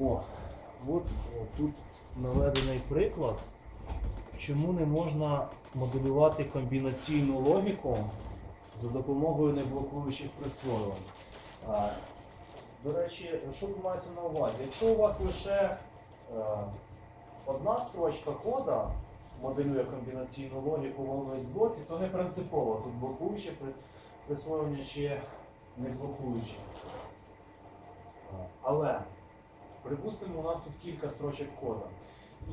О, от о, тут наведений приклад, чому не можна моделювати комбінаційну логіку за допомогою неблокуючих присвоювань. До речі, що мається на увазі? Якщо у вас лише е, одна строчка кода моделює комбінаційну логіку в always блоці, то не принципово тут блокуюче при- присвоювання чи не блокуюче. Е, Але Припустимо, у нас тут кілька строчок кода.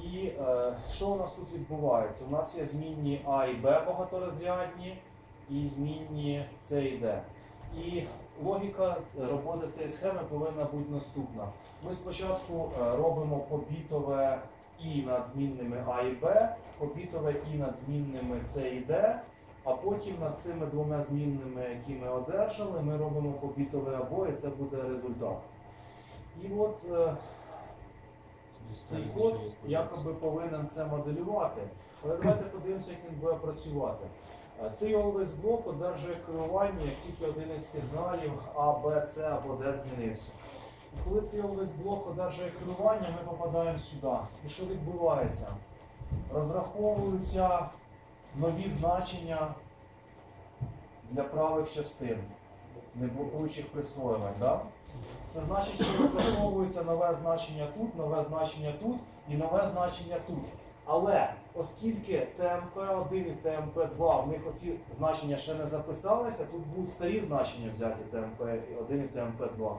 І е, що у нас тут відбувається? У нас є змінні А і Б багаторозрядні, і змінні С і Д. І логіка роботи цієї схеми повинна бути наступна. Ми спочатку е, робимо побітове І над змінними А і Б, побітове І над змінними С і Д, а потім над цими двома змінними, які ми одержали, ми робимо побітове або, і це буде результат. І от е, цей код якоби повинен це моделювати. Але давайте подивимося, як він буде працювати. Е, Цей always блок одержує керування, як тільки один із сигналів А, Б, С або Д змінився. І коли цей always блок одержує керування, ми попадаємо сюди. І що відбувається? Розраховуються нові значення для правих частин, неблокуючих присвоювань. Да? Це значить, що розраховується нове значення тут, нове значення тут і нове значення тут. Але оскільки ТМП1 і ТМП2, в них оці значення ще не записалися, тут будуть старі значення взяті ТМП1 і ТМП2.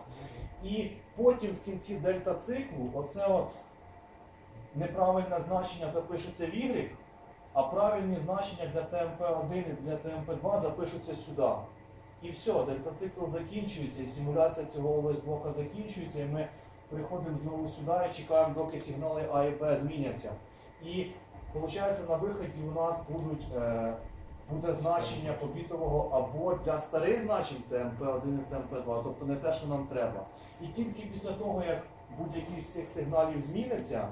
І потім в кінці дельта циклу оце от неправильне значення запишеться в Y, а правильні значення для ТМП1 і для ТМП2 запишуться сюди. І все, дельтацикл закінчується, і симуляція цього блока закінчується, і ми приходимо знову сюди і чекаємо, доки сигнали А і Б зміняться. І виходить, на виході у нас будуть, е, буде значення побітового або для старих значень ТМП1 і ТМП2, тобто не те, що нам треба. І тільки після того, як будь-який з цих сигналів зміниться,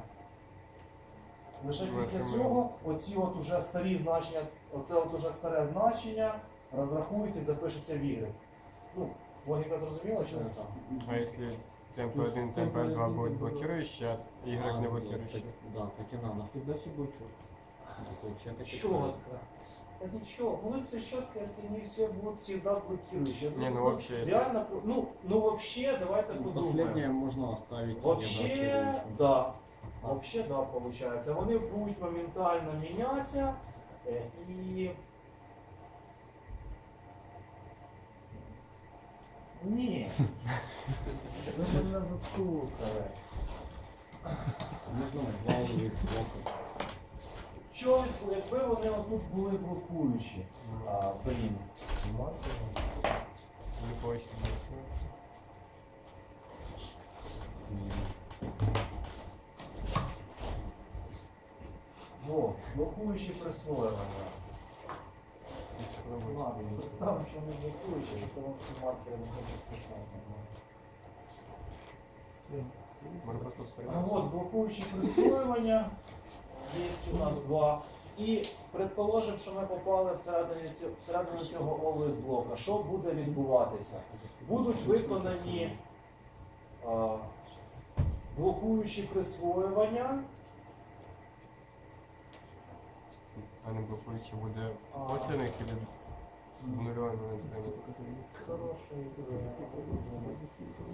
лише після цього оці от уже старі значення, оце от уже старе значення розрахується і запишеться в. Ну, логіка зрозуміла, чи не так? А если темп-1, темп-2 будет блокирующий, а Y не блокирующий? Да, так и надо. Тогда все будет четко. Вообще так и ничего, будет все четко, если не все будут всегда блокирующие. Не, ну вообще, Реально, ну, ну вообще, давайте Ну, подумаем. Последнее можно оставить. Вообще, да. Вообще, да, получается. Вони будуть моментально мінятися е, і. Ні. Ви мене заткнули. Можно валовый блок. Що, якби вони отут були блокуючі? А, блін. Не хочется блокироваться. Во, блокуючі присвоювання. Ладно, що вони блокуючі, що ці маркери не хочуть писати. А встроить. от блокуючі присвоювання. Є у нас два. І предположимо, що ми попали всередині цього, всередину цього always блока. Що буде відбуватися? Будуть виконані а, блокуючі присвоювання. А не блокуючий буде А. после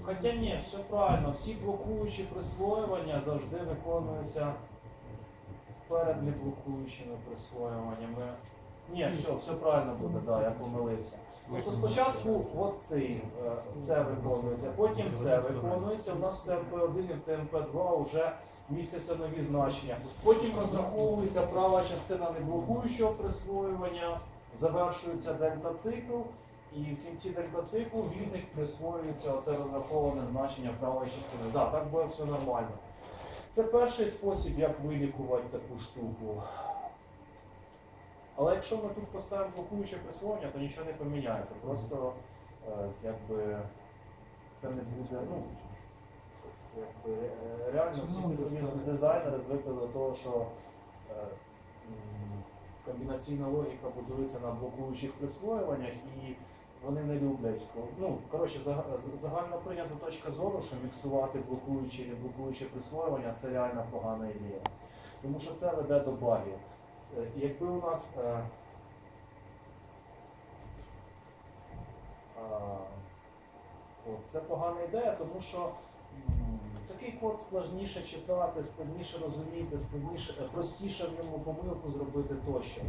Хоча ні, все правильно, всі блокуючі присвоювання завжди виконуються перед неблокуючими присвоюваннями. Ні, все, все правильно буде, да, я помилився. Тобто спочатку от цей, е, це виконується, потім це виконується. У нас в ТМП1 і в ТМП2 вже містяться нові значення. Потім розраховується права частина неблокуючого присвоювання, завершується дельта-цикл, і в кінці дельта-циклу від них присвоюється оце розраховане значення правої частини. Да, так буде все нормально. Це перший спосіб, як вилікувати таку штуку. Але якщо ми тут поставимо блокуюче присвоєння, то нічого не поміняється. Просто е, якби це не буде. Ну, якби, е, реально всі цифрові дизайнери звикли до того, що е, комбінаційна логіка будується на блокуючих присвоюваннях, і вони не люблять. Ну, коротше, загально прийнята точка зору, що міксувати блокуючі і не блокуюче присвоювання це реально погана ідея. Тому що це веде до багів. Якби у нас. Е, це погана ідея, тому що такий код складніше читати, складніше розуміти, складніше, е, простіше в ньому помилку зробити тощо.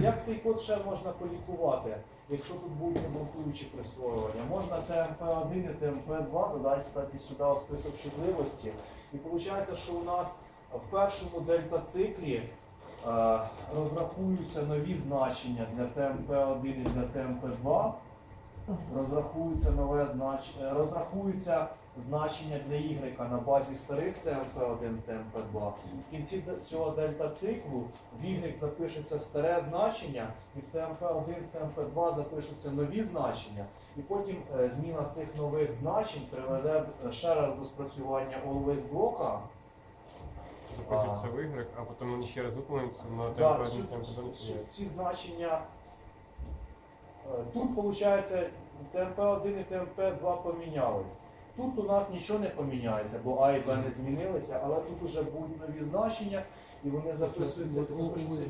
Як цей код ще можна полікувати, якщо тут будуть блокуючі присвоювання? Можна ТМП1 і ТМП2 додати, кстати, сюди у список чутливості. І виходить, що у нас в першому дельта-циклі е, розрахуються нові значення для ТМП1 і для ТМП2. Розрахується нове значення, розрахуються значення для Y на базі старих ТМП1, ТМП2. В кінці цього дельта циклу в Y запишеться старе значення, і в ТМП1, в ТМП2 запишуться нові значення, і потім е, зміна цих нових значень приведе е, ще раз до спрацювання always блока. Запишеться в Y, а потім вони ще раз виповнюються на Да, темп 1, суть- темп 2 ці значення е, тут виходить ТМП1 і ТМП2 помінялись. Тут у нас нічого не поміняється, бо А і Б не змінилися, але тут вже будуть нові значення, і вони записуються. Вот записуються.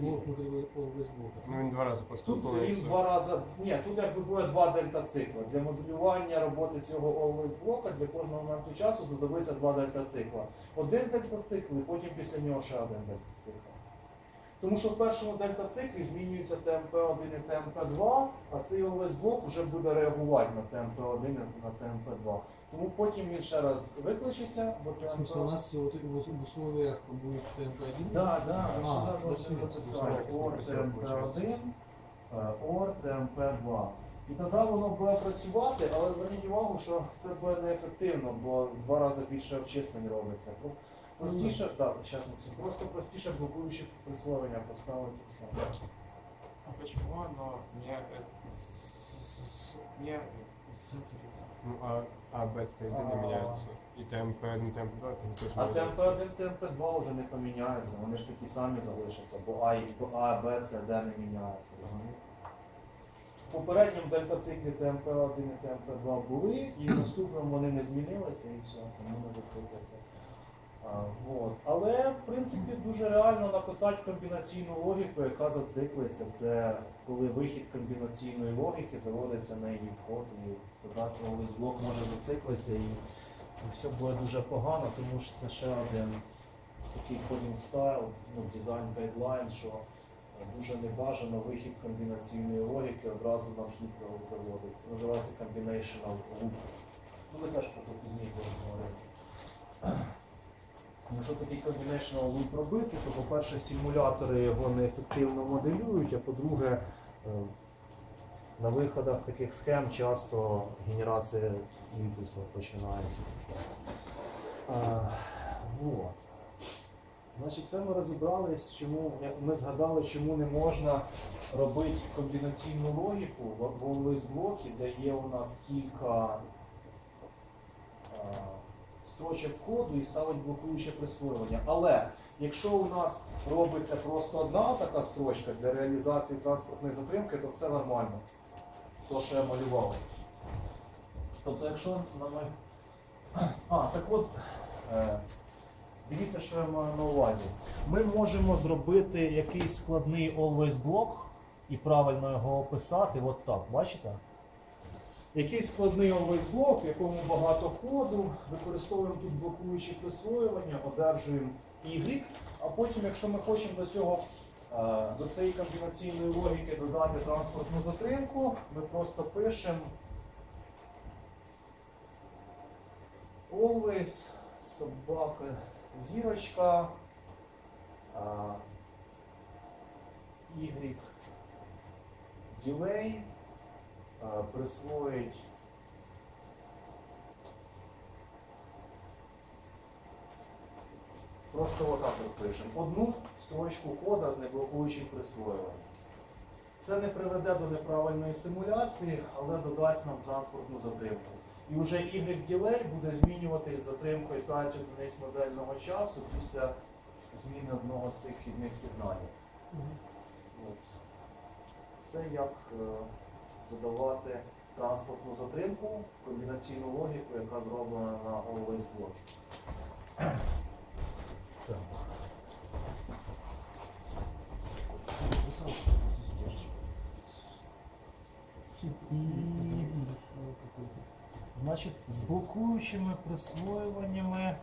Ну він два рази просто Тут він два рази. Ні, тут якби буде два дельта цикла. Для моделювання роботи цього always блока для кожного моменту часу знадобиться два дельта цикла. Один дельта цикл, і потім після нього ще один дельта цикл. Тому що в першому дельта циклі змінюється ТМП1 і ТМП2, а цей always блок вже буде реагувати на ТМП1 і на ТМП2. Тому потім він ще раз викличеться, бо В смысле, у нас в в условиях будет ТМП-1? Да, да, А, сюди OR написано, TMP1, OR TMP2. І тоді воно буде працювати, але зверніть увагу, що це буде неефективно, бо в два рази більше обчислень робиться. Про- Простіше, так, Максим, просто простіше блокуючи присвоєння поставити і все. А почему оно не, э, не? Ну, а, а Б, С, Д не А. міняються. І темп 1, темп 2, там теж А не міняються. ТМП1, ТМП2 вже не поміняються, вони ж такі самі залишаться, бо А, і- бо А, Б, С, Д не міняються, розумієте? В попередньому дельта-циклі ТМП1 і ТМП2 були, і в наступному вони не змінилися і все, тому не зацикляться. А, вот. Але, в принципі, дуже реально написати комбінаційну логіку, яка зациклиться. Це коли вихід комбінаційної логіки заводиться на її вход, і тоді коли блок може зациклитися і все буде дуже погано, тому що це ще один такий coding style, ну, дизайн гайдлайн, що дуже небажано вихід комбінаційної логіки одразу на вхід зав- заводить. Це називається combinational loop. Ну, ми теж про це пізніше говорити. Якщо такий combinational loop робити, то, по-перше, симулятори його неефективно моделюють, а по-друге, е, на виходах таких схем часто генерація імпульсів починається. А, вот. Значить, це ми розібрались, чому ми згадали, чому не можна робити комбінаційну логіку в в always блокі, де є у нас кілька а, строчок коду і ставить блокуюче присвоювання. Але якщо у нас робиться просто одна така строчка для реалізації транспортної затримки, то все нормально. То, що я малював. Тобто, якщо ми... А, так от, е, дивіться, що я маю на увазі. Ми можемо зробити якийсь складний always блок і правильно його описати. От так, бачите? Якийсь складний always блок, в якому багато коду, використовуємо тут блокуючі присвоювання, одержуємо Y, а потім, якщо ми хочемо до цього е, до цієї комбінаційної логіки додати транспортну затримку, ми просто пишемо always собака зірочка а, Y delay присвоїть Просто отак от пишемо. Одну строчку кода з неблокуючим присвоюванням. Це не приведе до неправильної симуляції, але додасть нам транспортну затримку. І вже Y-delay буде змінювати з затримкою 5 одиниць модельного часу після зміни одного з цих вхідних сигналів. Це як е, додавати транспортну затримку, комбінаційну логіку, яка зроблена на блокі. І, значить, з блокуючими присвоюваннями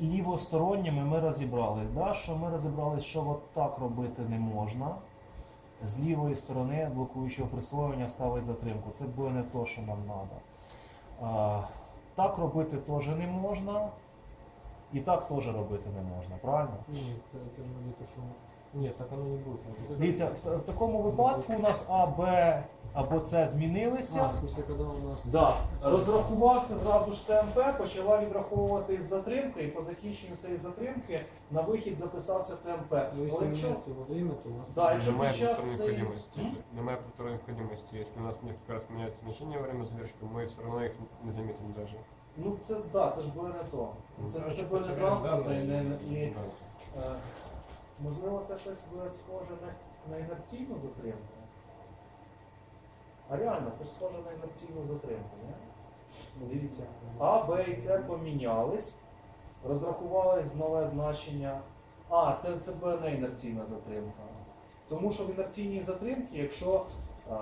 лівосторонніми ми розібрались, да? що ми розібрались, що от так робити не можна. З лівої сторони блокуючого присвоєння ставить затримку. Це буде не то, що нам треба. Так робити теж не можна. І так теж робити не можна, правильно? Нет, это же не то, что... Нет, так оно не будет. Вот это- Дивіться, в, та- в такому випадку у нас А, Б або С змінилися. А, в смысле, когда у нас... Да. Розрахувався зразу ж ТМП, почала відраховувати з затримки, і по закінченню цієї затримки на вихід записався ТМП. Ну, если Але якщо- меняется его время, то у нас... Да, якщо Немає під час повторной цієї- необходимости. М? Немає повторной необходимости. Если у нас несколько раз меняется значение во время задержки, мы все равно их не заметим даже. Ну це да, це ж буде не то. Це, Ну, це короче, буде не потеряли транспортно і не дані. і, е, можливо це щось буде схоже на, на інерційну затримку. А реально, це ж схоже на інерційну затримку, не? Ну, Дивіться. А, Б і С помінялись, розрахувались нове значення. А, це, це буде не інерційна затримка. Тому що в інерційній затримці, якщо е,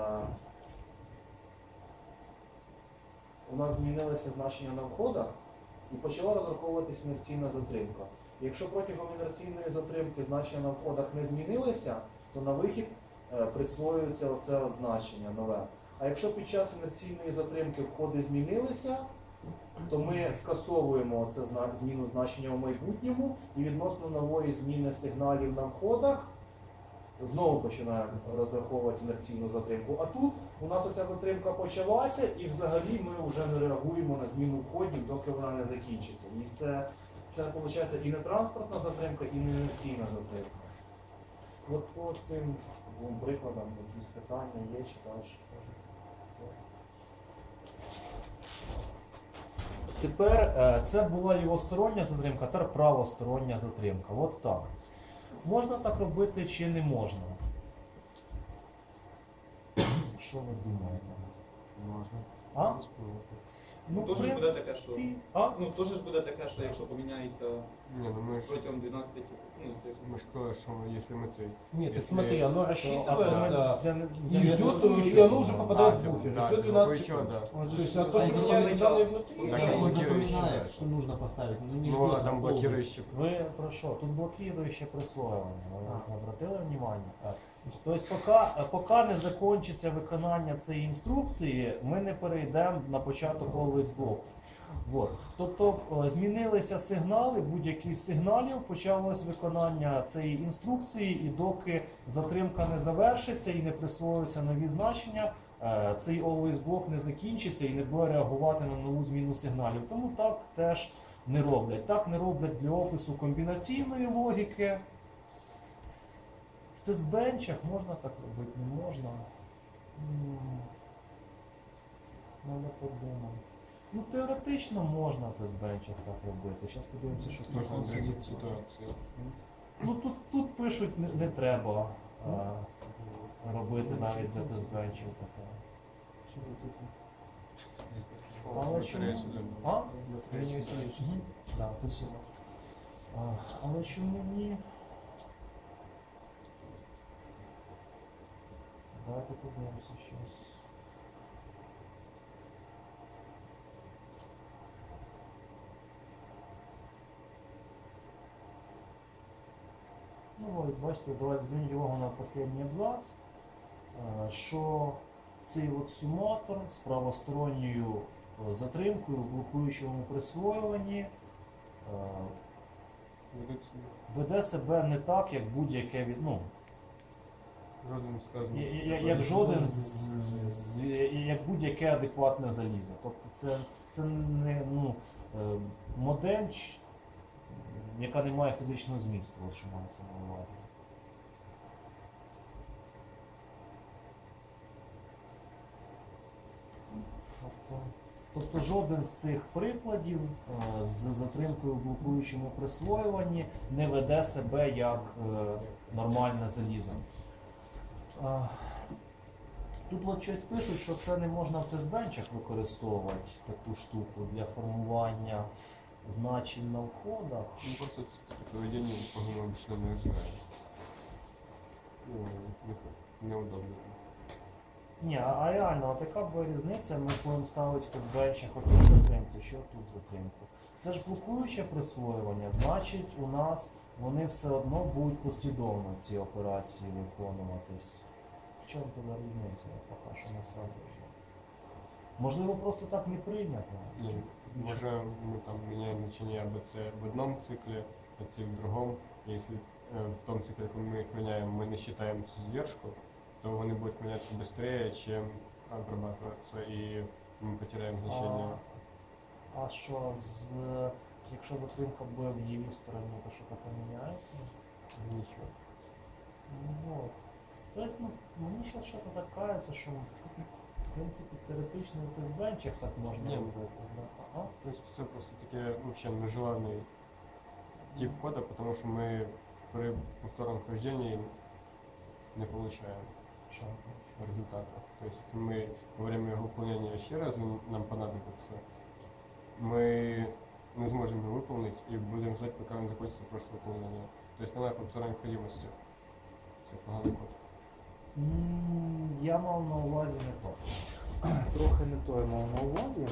у нас змінилися значення на входах і почала розраховуватись інерційна затримка. Якщо протягом інерційної затримки значення на входах не змінилися, то на вихід е, присвоюється оце значення нове. А якщо під час інерційної затримки входи змінилися, то ми скасовуємо це зміну значення в майбутньому і відносно нової зміни сигналів на входах знову починаємо розраховувати інерційну затримку. А тут у нас оця затримка почалася, і взагалі ми вже не реагуємо на зміну входів, доки вона не закінчиться. І це, це виходить і не транспортна затримка, і не інерційна затримка. От по цим двом прикладам якісь питання є, чи далі? Тепер е, це була лівостороння затримка, тепер правостороння затримка. От так. Можна так робити чи не можна? Що ви думаєте? Можна. А? Ну, в Тоже ж буде принципі, таке, що. а? Ну, теж ж буде таке, що якщо поміняється Не, ну мы же, протягом 12 секунд, ну, це мы ж сказали, что мы- если мы цель. Нет, ты Если- смотри, оно То, а рассчитывается... я не- и я не ждет, знаю, и оно уже попадает в Да, буфер. да, ждет да, 12 ничего, секунд. да. Он То же есть, ж- а то, что он меняются сейчас- данные внутри... он Так, сейчас а он блокирующий. запоминает, что нужно поставить, но не Ну, ждет а там полностью. блокирующий. Ви про що? Тут блокуюче присвоювання. Ви А. не обратили внимання? Так. Тобто, поки, поки не закінчиться виконання цієї інструкції, ми не перейдемо на початок block. От. Тобто е, змінилися сигнали, будь-які з сигналів, почалось виконання цієї інструкції, і доки затримка не завершиться і не присвоюються нові значення, е, цей always block не закінчиться і не буде реагувати на нову зміну сигналів. Тому так теж не роблять. Так не роблять для опису комбінаційної логіки. Тестбенчах можна так робити, не можна. Надо подумати. Ну, теоретично можна в тестбенчах так робити. Зараз подивимося, що тут. ситуации. Ну тут, тут пишуть, не, не треба а, робити навіть для тестбенчів таке. Але чому? А? Так, спасибо. Але чому ні? Давайте подивимося щось. Ну, от, бачите, давайте зверніть увагу на останній абзац, е, що цей от суматор з правосторонньою е, затримкою в блокуючому присвоюванні е, веде себе не так, як будь-яке ну, Жоден скажем. я- я- як жоден з, з- як будь-яке адекватне залізо. Тобто це, це не ну, е, модель, яка не має фізичного змісту, що мається на увазі. Тобто, тобто жоден з цих прикладів е, з затримкою в блокуючому присвоюванні не веде себе як е, нормальне залізо. А, Тут от щось пишуть, що це не можна в тестбенчах використовувати таку штуку для формування значень на входах. Ну, просто не ожидає. Ну, не- неудобно. Ні, а, а реально, от яка б різниця, ми будемо ставити в тестбенчах отут затримку чи отут затримку. Це ж блокуюче присвоювання, значить у нас вони все одно будуть послідовно ці операції виконуватись. В чому тоді різниця, поки що не сам вижу. Можливо, просто так не прийнято. Ні, може ми там міняємо значення АБЦ в одному циклі, а С в другому. І Якщо е, в тому циклі, коли ми їх міняємо, ми не вважаємо цю задержку, то вони будуть мінятися швидше, чим обрабатываться, і ми потеряємо значення. А що з якщо затримка буде в лівій стороні, то що таке міняється? Нічого. Ну вот. Тобто, ну, мені ще що то так кажеться, що в принципі теоретично в тестбенчах так можна Ні. робити. Да? Ага. В принципі, це просто таке ну, ще нежеланний тип кода, тому що ми при повторному хождении не получаем Що? результата. То есть, если мы во время его выполнения еще раз он нам понадобится, мы не зможем его выполнить и будем ждать, пока он закончится прошлое выполнение. То есть немає повторної необходимости. Це поганий код. Я мав на увазі не то. Трохи не то я мав на увазі.